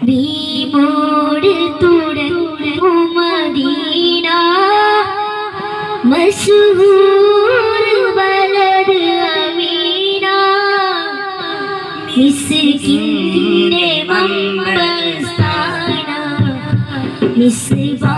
தீபோடு துடன் உமதீனா மசூர் வலது அமீனா மிஸ்கின் மம்பஸ்தானா மிஸ்பா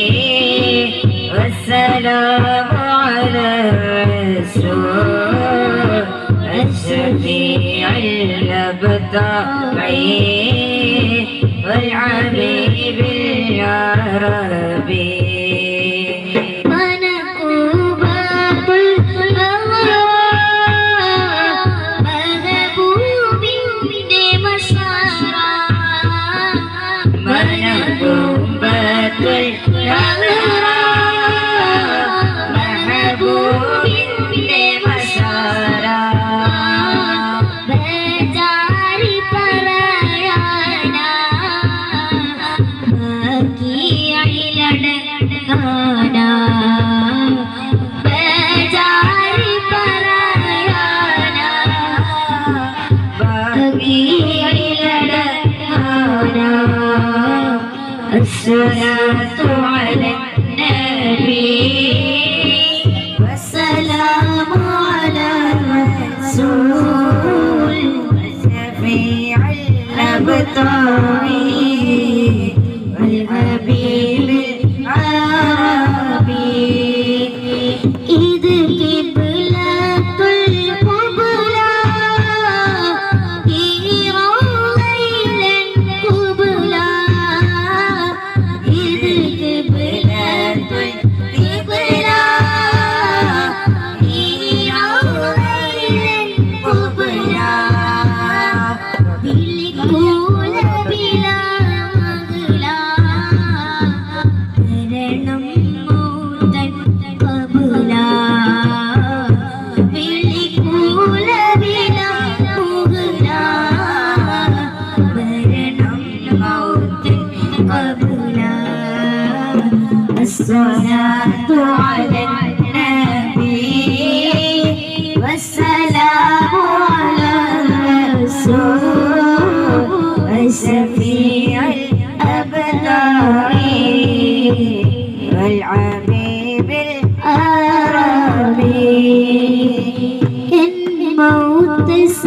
سبيع الابتر സഖിയായി നടക്കാനാ ബജാരി പറയാനാ. ഭംഗിയായി നടക്കാനാ അസ്സലാത്തു അലൈ നബി വസ്സലാമു അലാ റസൂൽ നബി അൽ അബ്തായി الصلاة على النبي والسلام على الرسول الشفيع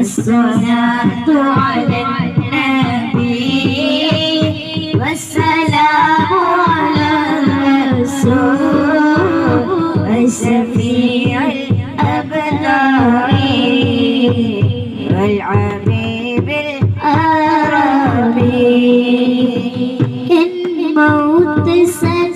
الصلاة على النبي والسلام على الرسول الشفيع الأبناء والعبيب الأرامي. الموت سلام